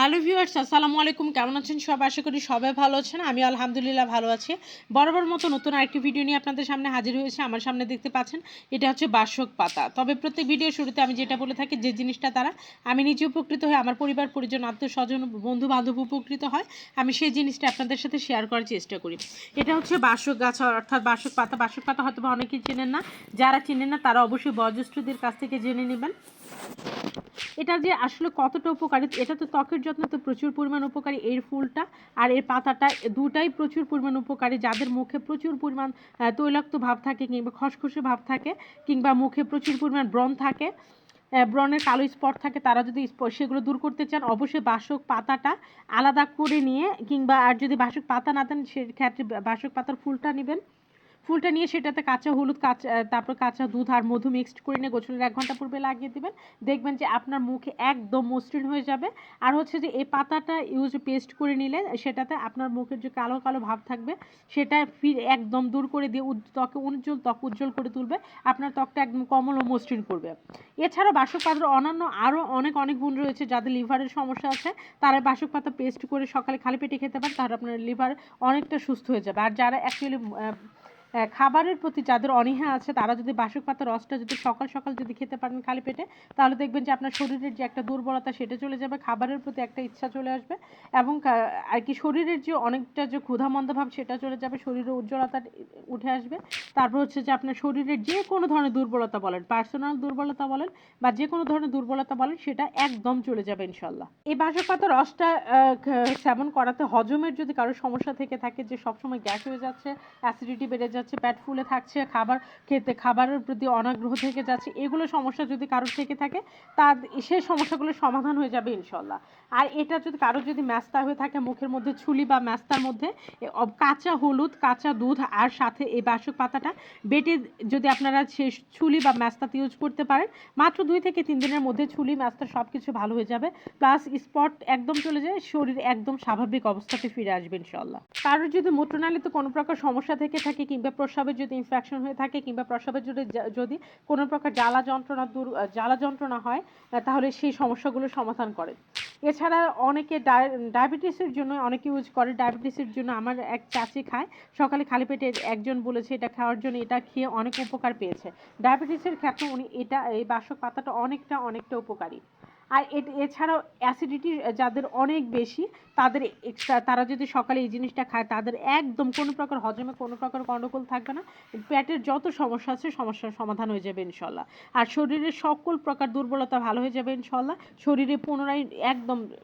Hello viewers, আসসালামু আলাইকুম। কেমন আছেন সব আশা করি সবাই ভালো আছেন। আমি আলহামদুলিল্লাহ ভালো আছি। বরাবর মতো নতুন আরেকটি ভিডিও নিয়ে আপনাদের সামনে হাজির হয়েছে। আমার সামনে দেখতে পাচ্ছেন, এটা হচ্ছে বাসক পাতা। তবে প্রত্যেক ভিডিও শুরুতে আমি যেটা বলে থাকি, যে জিনিসটা তারা আমি নিজে উপকৃত হই, আমার পরিবার, পরিজন, আত্মীয় স্বজন বন্ধু বান্ধব উপকৃত হয়, আমি সেই জিনিসটা আপনাদের সাথে শেয়ার করার চেষ্টা করি। এটা হচ্ছে বাসক গাছ, অর্থাৎ বাসক পাতা। বাসক পাতা হয়তো বা অনেকেই চেনেন না। যারা চেনেন না, তারা অবশ্যই বয়োজ্যেষ্ঠদের কাছ থেকে জেনে নেবেন। এটা যে আসলে কতটা উপকারী এটা তো ত্বকের যত্ন তো প্রচুর পরিমাণ উপকারী এর ফুলটা আর এর পাতাটা দুটাই প্রচুর পরিমাণ উপকারী। যাদের মুখে প্রচুর পরিমাণ তৈলাক্ত ভাব থাকে কিংবা খসখসে ভাব থাকে কিংবা মুখে প্রচুর পরিমাণ ব্রণ থাকে ব্রণের কালো স্পট থাকে, তারা যদি সেগুলো দূর করতে চান, অবশ্যই বাসক পাতাটা আলাদা করে নিয়ে কিংবা আর যদি বাসক পাতা না দেন, সেক্ষেত্রে বাসক পাতার ফুলটা নেবেন। ফুলটা নিয়ে সেটাতে কাঁচা হলুদ, কাঁচা তারপর কাঁচা দুধ আর মধু মিক্সড করে নিয়ে গোসলের এক ঘণ্টা পূর্বে লাগিয়ে দিবেন। দেখবেন যে আপনার মুখে একদম মসৃণ হয়ে যাবে। আর হচ্ছে যে এই পাতাটা ইউজ পেস্ট করে নিলে সেটাতে আপনার মুখের যে কালো কালো ভাব থাকবে, সেটা একদম দূর করে দিয়ে ত্বকে উজ্জ্বল, ত্বক উজ্জ্বল করে তুলবে। আপনার ত্বকটা একদম কমল ও মসৃণ করবে। এছাড়া বাসক পাতার অন্যান্য আরও অনেক অনেক গুণ রয়েছে যাদের লিভারের সমস্যা আছে, তারা বাসক পাতা পেস্ট করে সকালে খালি পেটে খেতে পারেন, তাহলে আপনার লিভার অনেকটা সুস্থ হয়ে যাবে। আর যারা অ্যাকচুয়ালি খাবারের প্রতি যাদের অনীহা আছে, তারা যদি বাসক পাতার রসটা যদি সকাল সকাল যদি খেতে পারেন খালি পেটে, তাহলে দেখবেন যে আপনার শরীরের যে একটা দুর্বলতা সেটা চলে যাবে, খাবারের প্রতি একটা ইচ্ছা চলে আসবে এবং আর কি শরীরের যে অনেকটা যে ক্ষুধামন্দ ভাব সেটা চলে যাবে, শরীরের উজ্জ্বলতা উঠে আসবে। তারপর হচ্ছে যে আপনার শরীরের যে কোনো ধরনের দুর্বলতা বলেন পার্সোনাল দুর্বলতা বলেন বা যে কোনো ধরনের দুর্বলতা বলেন, সেটা একদম চলে যাবে ইনশাল্লাহ এই বাসক পাতার রসটা সেবন করাতে হজমের যদি কারও সমস্যা থেকে থাকে, যে সবসময় গ্যাস হয়ে যাচ্ছে অ্যাসিডিটি বেড়ে যাচ্ছে পেট ফুলে থাকছে, খাবার খেতে, খাবারের প্রতি অনাগ্রহ থেকে যাচ্ছে, এগুলো সমস্যা যদি কারোর থেকে থাকে তার সেই সমস্যাগুলো সমাধান হয়ে যাবে ইনশাল্লাহ। আর এটা যদি কারোর যদি ম্যাস্তা হয়ে থাকে, মুখের মধ্যে ছুলি বা ম্যাস্তার মধ্যে কাঁচা হলুদ, কাঁচা দুধ আর সাথে এই বাসক পাতাটা বেটে যদি আপনারা সে ছুলি বা ম্যাস্তাতে ইউজ করতে পারেন, মাত্র দুই থেকে তিন দিনের মধ্যে ছুলি, ম্যাস্তা সব কিছু ভালো হয়ে যাবে। প্লাস স্পট একদম চলে যায়, শরীর একদম স্বাভাবিক অবস্থাতে ফিরে আসবে ইনশাল্লাহ। কারোর যদি মূত্রনালীতে কোনো প্রকার সমস্যা থেকে থাকে কিংবা প্রস্রাবের যদি ইনফেকশন হয়ে থাকে কিংবা প্রস্রাবের যদি যদি কোনো প্রকার জ্বালা যন্ত্রণা দূর জ্বালা যন্ত্রণা হয় তাহলে সেই সমস্যাগুলো সমাধান করে। এছাড়া অনেকে ডায়াবেটিসের জন্য অনেকে ইউজ করে। ডায়াবেটিসের জন্য আমার এক চাচি খায়। সকালে খালি পেটে একজন বলেছে, এটা খাওয়ার জন্য এটা খেয়ে অনেক উপকার পেয়েছে। ডায়াবেটিসের ক্ষেত্রে উনি এটা, এই বাসক পাতাটা অনেকটা অনেকটা উপকারী। আর এছাড়াও অ্যাসিডিটি যাদের অনেক বেশি, তাদের এক্সট্রা তারা যদি সকালে এই জিনিসটা খায়, তাদের একদম কোনো প্রকার হজমে কোনো প্রকার গণ্ডগোল থাকবে না। পেটের যত সমস্যা আছে, সমস্যার সমাধান হয়ে যাবে ইনশাল্লাহ। আর শরীরের সকল প্রকার দুর্বলতা ভালো হয়ে যাবে ইনশাল্লাহ। শরীরে পুনরায় একদম